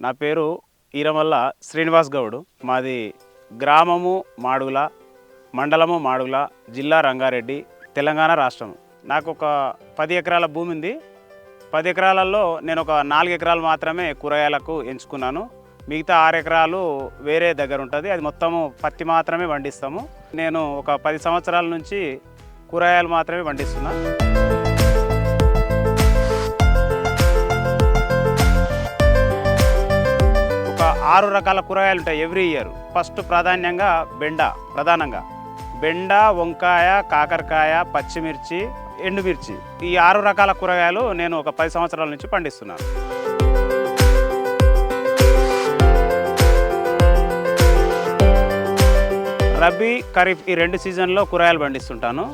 నా పేరు ఈరమల్ల శ్రీనివాస్ గౌడ్. మాది గ్రామము మాడుగుల మండలము మాడుగుల జిల్లా రంగారెడ్డి తెలంగాణ రాష్ట్రం నాకు ఒక పది ఎకరాల భూమి ఉంది పది ఎకరాలలో నేను ఒక నాలుగు ఎకరాలు మాత్రమే కూరగాయలకు ఎంచుకున్నాను. మిగతా ఆరు ఎకరాలు వేరే దగ్గర ఉంటుంది అది మొత్తము పత్తి మాత్రమే పండిస్తాము. నేను ఒక పది సంవత్సరాల నుంచి కూరగాయలు మాత్రమే పండిస్తున్నాను ఆరు రకాల కూరగాయలు ఉంటాయి ఎవ్రీ ఇయర్. ఫస్ట్ ప్రాధాన్యంగా బెండ ప్రధానంగా. బెండ వంకాయ కాకరకాయ పచ్చిమిర్చి ఎండుమిర్చి. ఈ ఆరు రకాల కూరగాయలు నేను ఒక పది సంవత్సరాల నుంచి పండిస్తున్నాను. రబీ ఖరీఫ్ ఈ రెండు సీజన్లో కూరగాయలు పండిస్తుంటాను.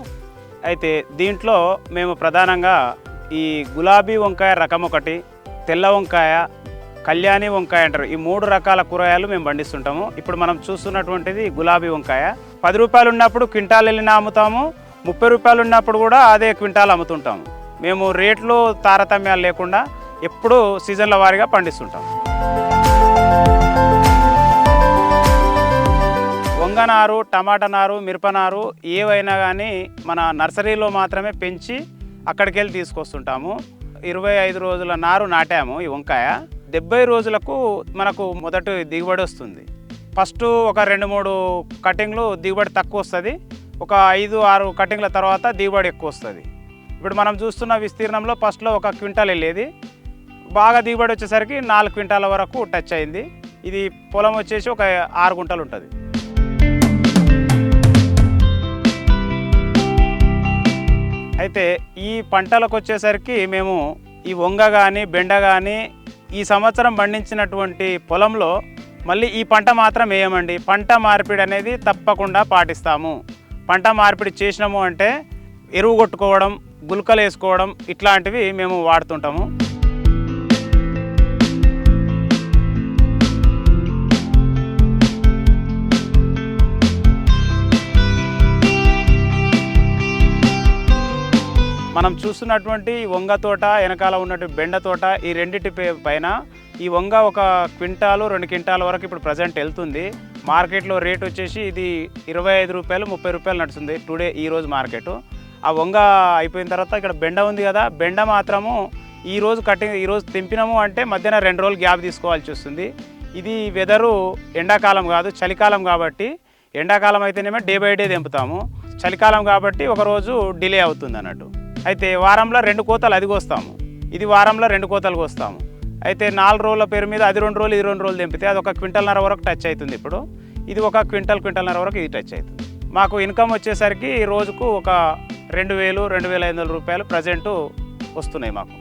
అయితే దీంట్లో మేము ప్రధానంగా ఈ గులాబీ వంకాయ రకం ఒకటి తెల్ల వంకాయ కళ్యాణి వంకాయ అంటారు. ఈ మూడు రకాల కూరగాయలు మేము పండిస్తుంటాము. ఇప్పుడు మనం చూస్తున్నటువంటిది గులాబీ వంకాయ. పది రూపాయలు ఉన్నప్పుడు క్వింటాల్ వెళ్ళిన అమ్ముతాము. ముప్పై రూపాయలు ఉన్నప్పుడు కూడా అదే క్వింటాల్ అమ్ముతుంటాము. మేము రేట్లు తారతమ్యాలు లేకుండా ఎప్పుడూ సీజన్ల వారీగా పండిస్తుంటాము వంగనారు టమాటా నారు మిరపనారు ఏవైనా కానీ మన నర్సరీలో మాత్రమే పెంచి అక్కడికి వెళ్ళి తీసుకొస్తుంటాము. ఇరవై ఐదు రోజుల నారు నాటాము ఈ వంకాయ. డెబ్బై రోజులకు మనకు మొదటి దిగుబడి వస్తుంది. ఫస్ట్ ఒక రెండు మూడు కటింగ్లు దిగుబడి తక్కువ వస్తుంది. ఒక ఐదు ఆరు కటింగ్ల తర్వాత దిగుబడి ఎక్కువ వస్తుంది. ఇప్పుడు మనం చూస్తున్న విస్తీర్ణంలో ఫస్ట్లో ఒక క్వింటాల్ వెళ్ళేది. బాగా దిగుబడి వచ్చేసరికి నాలుగు క్వింటాల వరకు టచ్ అయింది. ఇది పొలం వచ్చేసి ఒక ఆరు గుంటలు ఉంటుంది. అయితే ఈ పంటలకు వచ్చేసరికి మేము ఈ వంగ కానీ బెండ కానీ ఈ సంవత్సరం పండించినటువంటి పొలంలో మళ్ళీ ఈ పంట మాత్రం వేయమండి. పంట మార్పిడి అనేది తప్పకుండా పాటిస్తాము. పంట మార్పిడి చేసినాము అంటే ఎరువు కొట్టుకోవడం గుల్కలు వేసుకోవడం ఇట్లాంటివి మేము వాడుతుంటాము. మనం చూస్తున్నటువంటి వంగ తోట వెనకాల ఉన్నటువంటి బెండ తోట ఈ రెండింటి పే- పైన ఈ వంగ ఒక క్వింటాలు రెండు క్వింటాల వరకు ఇప్పుడు ప్రజెంట్ వెళ్తుంది. మార్కెట్లో రేట్ వచ్చేసి ఇది ఇరవై ఐదు రూపాయలు ముప్పై రూపాయలు నడుస్తుంది టుడే ఈ రోజు మార్కెట్. ఆ వంగ అయిపోయిన తర్వాత ఇక్కడ బెండ ఉంది కదా బెండ మాత్రము ఈ రోజు కటింగ్ ఈరోజు తెంపినాము అంటే మధ్యాహ్నం రెండు రోజులు గ్యాప్ తీసుకోవాల్సి వస్తుంది. ఇది వెదరు ఎండాకాలం కాదు చలికాలం కాబట్టి ఎండాకాలం అయితేనేమో డే బై డే తెంపుతాము. చలికాలం కాబట్టి ఒకరోజు డిలే అవుతుంది అన్నట్టు. అయితే వారంలో రెండు కోతలు అది కోస్తాము ఇది వారంలో రెండు కోతలు కోస్తాము అయితే నాలుగు రోజుల పేరు మీద అది రెండు రోజులు ఇది రెండు రోజులు తెంపితే అది ఒక క్వింటల్నర వరకు టచ్ అవుతుంది ఇప్పుడు. ఇది ఒక క్వింటల్ క్వింటల్నర వరకు ఇది టచ్ అవుతుంది. మాకు ఇన్కమ్ వచ్చేసరికి ఈ రోజుకు ఒక రెండు వేలు రెండు వేల ఐదు వందల రూపాయలు ప్రజెంటు వస్తున్నాయి మాకు.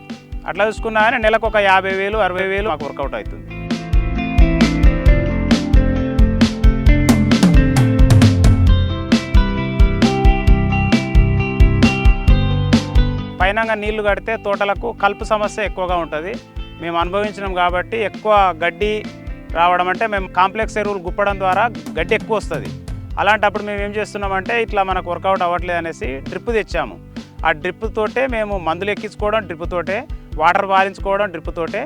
అట్లా చూసుకున్నా కానీ నెలకు ఒక యాభై వేలు అరవై వేలు మాకు వర్కౌట్ అవుతుంది. పైనంగా నీళ్ళు కడితే తోటలకు కలుపు సమస్య ఎక్కువగా ఉంటుంది. మేము అనుభవించినాం కాబట్టి ఎక్కువ గడ్డి రావడం అంటే మేము కాంప్లెక్స్ ఎరువులు గుప్పడం ద్వారా గడ్డి ఎక్కువ వస్తుంది. అలాంటప్పుడు మేము ఏం చేస్తున్నామంటే ఇట్లా మనకు వర్కౌట్ అవ్వట్లేదు అనేసి డ్రిప్ తెచ్చాము. ఆ డ్రిప్ తోటే మేము మందులు ఎక్కించుకోవడం డ్రిప్ తోటే వాటర్ పాలించుకోవడం డ్రిప్ తోటే.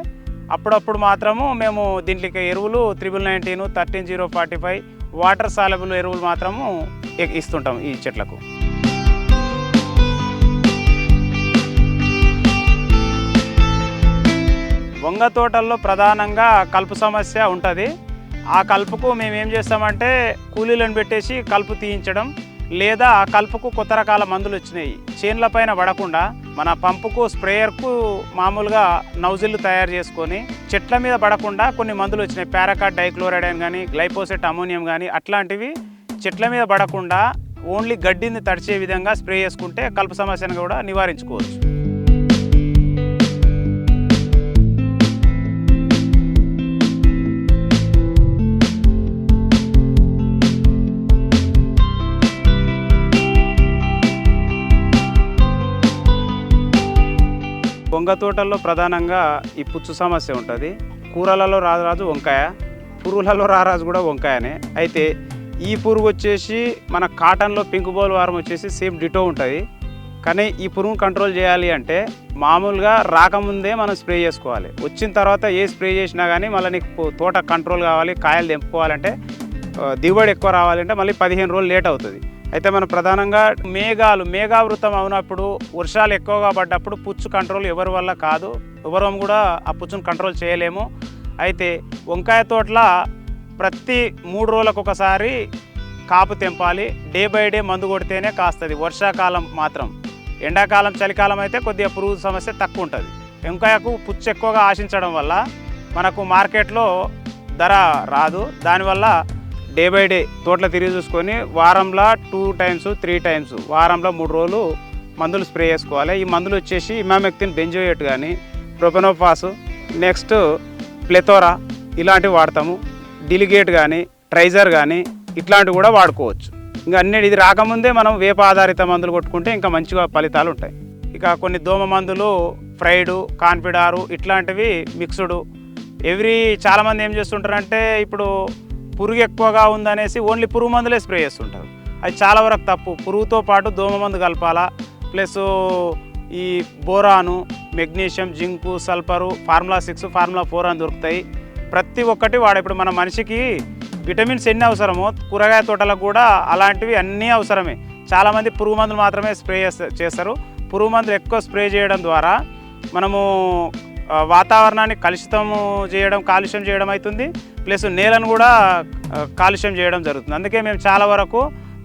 అప్పుడప్పుడు మాత్రము మేము దీంట్లోకి ఎరువులు triple nineteen thirteen zero forty five water soluble ఎరువులు మాత్రము ఇస్తుంటాం ఈ చెట్లకు. వంగ తోటల్లో ప్రధానంగా కలుపు సమస్య ఉంటుంది. ఆ కలుపుకు మేము ఏం చేస్తామంటే కూలీలను పెట్టేసి కలుపు తీయించడం లేదా ఆ కలుపుకు కొత్త రకాల మందులు వచ్చినాయి. చేన్ల పైన పడకుండా మన పంపుకు స్ప్రేయర్కు మామూలుగా నౌజిల్లు తయారు చేసుకొని చెట్ల మీద పడకుండా కొన్ని మందులు వచ్చినాయి. పారాకాట్ డైక్లోరైడ్ అని కానీ గ్లైపోసెట్ అమోనియం కానీ అట్లాంటివి చెట్ల మీద పడకుండా ఓన్లీ గడ్డిని తడిచే విధంగా స్ప్రే చేసుకుంటే కలుపు సమస్యను కూడా నివారించుకోవచ్చు. వంగ తోటల్లో ప్రధానంగా ఈ పుచ్చు సమస్య ఉంటుంది. కూరలలో రారాజు వంకాయ పురుగులలో రారాజు కూడా వంకాయనే. అయితే ఈ పురుగు వచ్చేసి మన కాటన్లో పింక్ బోల్ వారం వచ్చేసి సేమ్ డిటో ఉంటుంది. కానీ ఈ పురుగు కంట్రోల్ చేయాలి అంటే మామూలుగా రాకముందే మనం స్ప్రే చేసుకోవాలి. వచ్చిన తర్వాత ఏ స్ప్రే చేసినా కానీ మళ్ళీ నీకు తోట కంట్రోల్ కావాలి కాయలు తెంపుకోవాలంటే దిగుబడి ఎక్కువ రావాలంటే మళ్ళీ పదిహేను రోజులు లేట్ అవుతుంది. అయితే మనం ప్రధానంగా మేఘాలు మేఘావృతం అవునప్పుడు వర్షాలు ఎక్కువగా పడ్డప్పుడు పుచ్చు కంట్రోల్ ఎవరి వల్ల కాదు. ఎవరం కూడా ఆ పుచ్చును కంట్రోల్ చేయలేము. అయితే వంకాయ తోటల ప్రతి మూడు రోజులకు ఒకసారి కాపు తెంపాలి. డే బై డే మందు కొడితేనే కాస్తుంది. వర్షాకాలం మాత్రం. ఎండాకాలం చలికాలం అయితే కొద్దిగా పురుగు సమస్య తక్కువ ఉంటుంది వంకాయకు పుచ్చు ఎక్కువగా ఆశించడం వల్ల మనకు మార్కెట్లో ధర రాదు. దానివల్ల డే బై డే తోటలో తిరిగి చూసుకొని వారంలో టూ టైమ్స్ త్రీ టైమ్స్ వారంలో మూడు రోజులు మందులు స్ప్రే చేసుకోవాలి. ఈ మందులు వచ్చేసి ఇమామెక్తిన్ బెంజోయేట్ కానీ ప్రొపెనోఫాస్ నెక్స్ట్ ప్లెతోరా ఇలాంటివి వాడతాము. డిలిగేట్ కానీ ట్రైజర్ కానీ ఇట్లాంటివి కూడా వాడుకోవచ్చు. ఇంకా అన్ని ఇది రాకముందే మనం వేప ఆధారిత మందులు కొట్టుకుంటే ఇంకా మంచిగా ఫలితాలు ఉంటాయి. ఇక కొన్ని దోమ మందులు ఫ్రైడు కాన్ఫిడారు ఇట్లాంటివి మిక్స్డ్. ఎవ్రీ చాలామంది ఏం చేస్తుంటారంటే ఇప్పుడు పురుగు ఎక్కువగా ఉందనేసి ఓన్లీ పురుగు మందులే స్ప్రే చేస్తుంటారు. అది చాలా వరకు తప్పు. పురుగుతో పాటు దోమ మందు కలపాలా? ప్లస్ ఈ బోరాను magnesium zinc sulphur formula six formula four అని దొరుకుతాయి. ప్రతి ఒక్కటి వాడు. ఇప్పుడు మన మనిషికి విటమిన్స్ ఎన్ని అవసరమో కూరగాయ తోటలకు కూడా అలాంటివి అన్నీ అవసరమే. చాలామంది పురుగు మందులు మాత్రమే స్ప్రే చేస్త- చేస్తారు. పురుగు మందులు ఎక్కువ స్ప్రే చేయడం ద్వారా మనము వాతావరణాన్ని కలుషితం చేయడం కాలుష్యం చేయడం అవుతుంది ప్లస్ నేలను కూడా కాలుష్యం చేయడం జరుగుతుంది. అందుకే మేము చాలా వరకు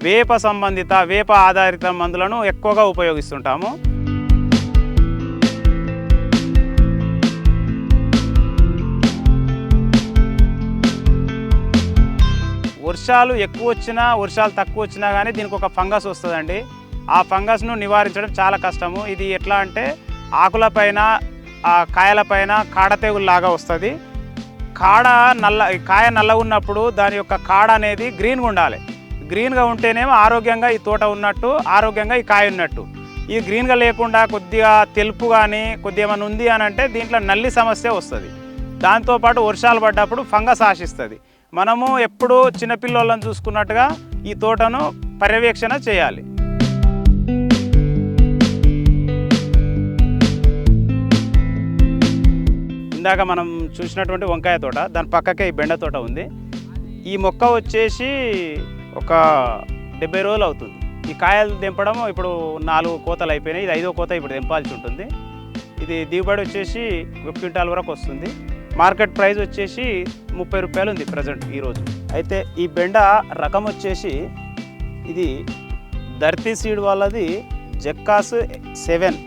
వేప సంబంధిత వేప ఆధారిత మందులను ఎక్కువగా ఉపయోగిస్తుంటాము. వర్షాలు ఎక్కువ వచ్చినా వర్షాలు తక్కువ వచ్చినా కానీ దీనికి ఒక ఫంగస్ వస్తుందండి. ఆ ఫంగస్ను నివారించడం చాలా కష్టము. ఇది ఎట్లా అంటే ఆకులపైన ఆ కాయలపైన కాడ తెగుల్లాగా వస్తుంది. కాడ నల్ల ఈ కాయ నల్లగా ఉన్నప్పుడు దాని యొక్క కాడ అనేది గ్రీన్గా ఉండాలి. గ్రీన్గా ఉంటేనేమో ఆరోగ్యంగా ఈ తోట ఉన్నట్టు ఆరోగ్యంగా ఈ కాయ ఉన్నట్టు. ఈ గ్రీన్గా లేకుండా కొద్దిగా తెలుపు కానీ కొద్దిగా ఏమైనా ఉంది అని అంటే దీంట్లో నల్లి సమస్య వస్తుంది. దాంతోపాటు వర్షాలు పడ్డప్పుడు ఫంగస్ ఆశిస్తుంది. మనము ఎప్పుడు చిన్నపిల్లలను చూసుకున్నట్టుగా ఈ తోటను పర్యవేక్షణ చేయాలి. ఇందాక మనం చూసినటువంటి వంకాయ తోట దాని పక్కకే ఈ బెండ తోట ఉంది. ఈ మొక్క వచ్చేసి ఒక డెబ్బై రోజులు అవుతుంది. ఈ కాయలు దింపడం ఇప్పుడు నాలుగు కోతలు అయిపోయినాయి. ఇది ఐదో కోత ఇప్పుడు దింపాల్సి ఉంటుంది. ఇది దిగుబడి వచ్చేసి ఒక క్వింటాల్ వరకు వస్తుంది. మార్కెట్ ప్రైస్ వచ్చేసి ముప్పై రూపాయలు ఉంది ప్రజెంట్ ఈరోజు అయితే ఈ బెండ రకం వచ్చేసి ఇది ధర్తీ సీడ్ వాళ్ళది జక్కాస్ సెవెన్.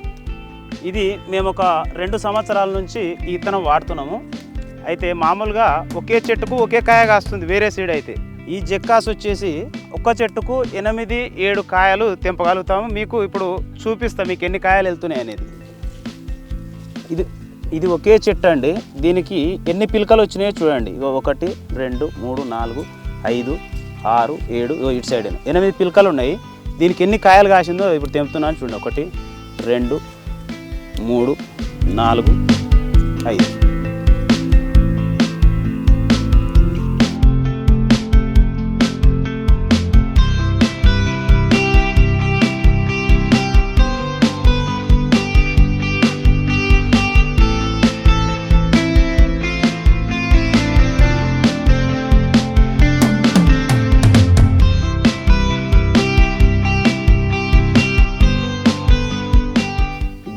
ఇది మేము ఒక రెండు సంవత్సరాల నుంచి ఈ ఇత్తనం వాడుతున్నాము. అయితే మామూలుగా ఒకే చెట్టుకు ఒకే కాయ కాస్తుంది వేరే సీడ్ అయితే. ఈ జెక్కాస్ వచ్చేసి ఒక్క చెట్టుకు ఎనిమిది ఏడు కాయలు తెంపగలుగుతాము. మీకు ఇప్పుడు చూపిస్తాం మీకు ఎన్ని కాయలు వెళ్తున్నాయి అనేది. ఇది ఇది ఒకే చెట్టు అండి. దీనికి ఎన్ని పిలకలు వచ్చినాయో చూడండి. ఇగో ఒకటి రెండు మూడు నాలుగు ఐదు ఆరు ఏడు ఇగో ఇటు సైడ్ ఎనిమిది పిలకలు ఉన్నాయి. దీనికి ఎన్ని కాయలు కాసిందో ఇప్పుడు తెంపుతున్నాను చూడండి. ఒకటి రెండు మూడు నాలుగు ఐదు.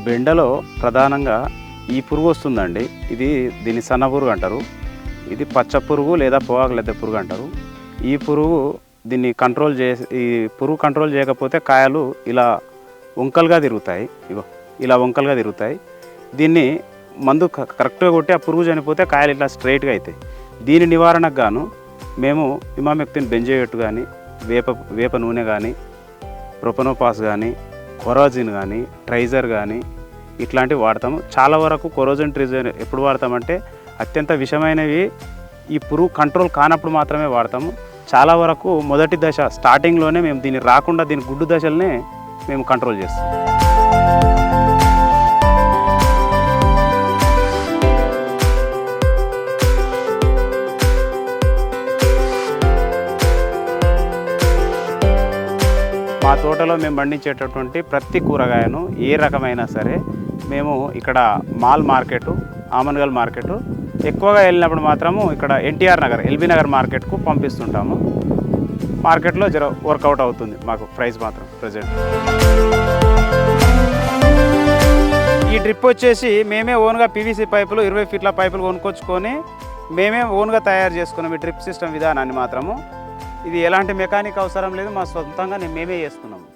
బెండలో ప్రధానంగా ఈ పురుగు వస్తుందండి. ఇది దీన్ని సన్న పురుగు అంటారు. ఇది పచ్చ పురుగు లేదా పొగాకు లెద్ద పురుగు అంటారు. ఈ పురుగు దీన్ని కంట్రోల్ చేసి ఈ పురుగు కంట్రోల్ చేయకపోతే కాయలు ఇలా వంకలుగా తిరుగుతాయి. ఇగో ఇలా వంకలుగా తిరుగుతాయి. దీన్ని మందు క- కరెక్ట్గా కొట్టి ఆ పురుగు చనిపోతే కాయలు ఇట్లా స్ట్రైట్గా అవుతాయి దీని నివారణకు గాను మేము ఇమామెక్తిన్ బెంజేయట్టు కానీ వేప వేప నూనె కానీ ప్రొపనోపాస్ కానీ కొరోజిన్ కానీ ట్రైజర్ కానీ ఇట్లాంటివి వాడతాము. చాలా వరకు కొరోజిన్ ట్రైజర్ ఎప్పుడు వాడతామంటే అత్యంత విషమైనవి ఈ పురుగు కంట్రోల్ కానప్పుడు మాత్రమే వాడతాము. చాలా వరకు మొదటి దశ స్టార్టింగ్లోనే మేము దీన్ని రాకుండా దీని గుడ్డు దశలనే మేము కంట్రోల్ చేస్తాం. తోటలో మేము పండించేటటువంటి ప్రతి కూరగాయను ఏ రకమైనా సరే మేము ఇక్కడ మాల్ మార్కెట్ ఆమన్గల్ మార్కెట్ ఎక్కువగా వెళ్ళినప్పుడు మాత్రము ఇక్కడ ఎన్టీఆర్ నగర్ ఎల్బీ నగర్ మార్కెట్కు పంపిస్తుంటాము. మార్కెట్లో జర వర్కౌట్ అవుతుంది మాకు ప్రైస్ మాత్రం ప్రజెంట్. ఈ డ్రిప్ వచ్చేసి మేమే ఓన్గా పీవీసీ పైపులు ఇరవై ఫీట్ల పైపులు కొనుక్కొచ్చుకొని మేమే ఓన్గా తయారు చేసుకున్నాం ఈ డ్రిప్ సిస్టమ్ విధానాన్ని మాత్రము. ఇది ఎలాంటి మెకానిక్ అవసరం లేదు మా సొంతంగా నేను మేమే చేస్తున్నాము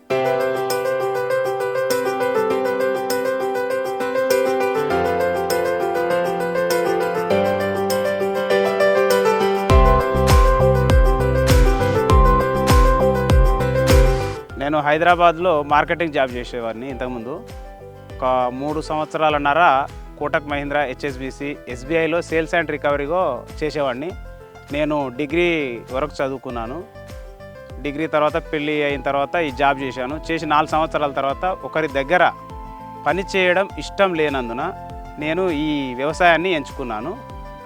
నేను హైదరాబాద్లో మార్కెటింగ్ జాబ్ చేసేవాడిని ఇంతకుముందు. ఒక మూడు సంవత్సరాలన్నర కోటక్ మహీంద్రా హెచ్ఎస్బిసి ఎస్బీఐలో సేల్స్ అండ్ రికవరీగా చేసేవాడిని. నేను డిగ్రీ వరకు చదువుకున్నాను. డిగ్రీ తర్వాత పెళ్ళి అయిన తర్వాత ఈ జాబ్ చేశాను. చేసి నాలుగు సంవత్సరాల తర్వాత ఒకరి దగ్గర పని చేయడం ఇష్టం లేనందున నేను ఈ వ్యవసాయాన్ని ఎంచుకున్నాను.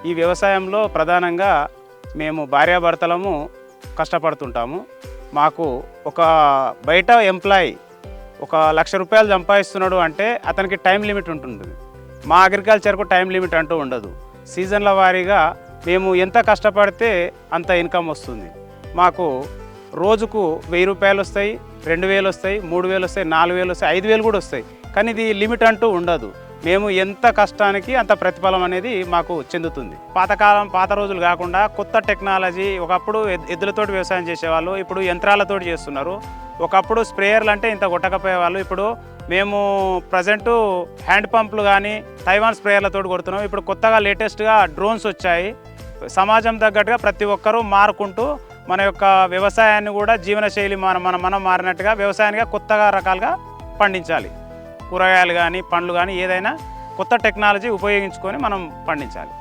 ఈ వ్యవసాయంలో ప్రధానంగా మేము భార్యాభర్తలము కష్టపడుతుంటాము. మాకు ఒక బయట ఎంప్లాయీ ఒక లక్ష రూపాయలు సంపాదిస్తున్నాడు అంటే అతనికి టైం లిమిట్ ఉంటుంది. మా అగ్రికల్చర్కు టైం లిమిట్ అంటూ ఉండదు. సీజన్ల వారీగా మేము ఎంత కష్టపడితే అంత ఇన్కమ్ వస్తుంది. మాకు రోజుకు వెయ్యి రూపాయలు వస్తాయి రెండు వేలు వస్తాయి మూడు వేలు వస్తాయి నాలుగు వేలు వస్తాయి ఐదు వేలు కూడా వస్తాయి. కానీ ఇది లిమిట్ అంటూ ఉండదు. మేము ఎంత కష్టానికి అంత ప్రతిఫలం అనేది మాకు చెందుతుంది. పాతకాలం పాత రోజులు కాకుండా కొత్త టెక్నాలజీ ఒకప్పుడు ఎద్దులతోటి వ్యవసాయం చేసేవాళ్ళు ఇప్పుడు యంత్రాలతోటి చేస్తున్నారు. ఒకప్పుడు స్ప్రేయర్లు అంటే ఇంత కొట్టకపోయేవాళ్ళు. ఇప్పుడు మేము ప్రజెంటు హ్యాండ్ పంపులు కానీ తైవాన్ స్ప్రేయర్లతో కొడుతున్నాం. ఇప్పుడు కొత్తగా లేటెస్ట్గా డ్రోన్స్ వచ్చాయి. సమాజం తగ్గట్టుగా ప్రతి ఒక్కరూ మారుకుంటూ మన యొక్క వ్యవసాయాన్ని కూడా జీవనశైలి మన మన మనం మారినట్టుగా వ్యవసాయానికి కొత్తగా రకాలుగా పండించాలి. కూరగాయలు కానీ పండ్లు కానీ ఏదైనా కొత్త టెక్నాలజీ ఉపయోగించుకొని మనం పండించాలి.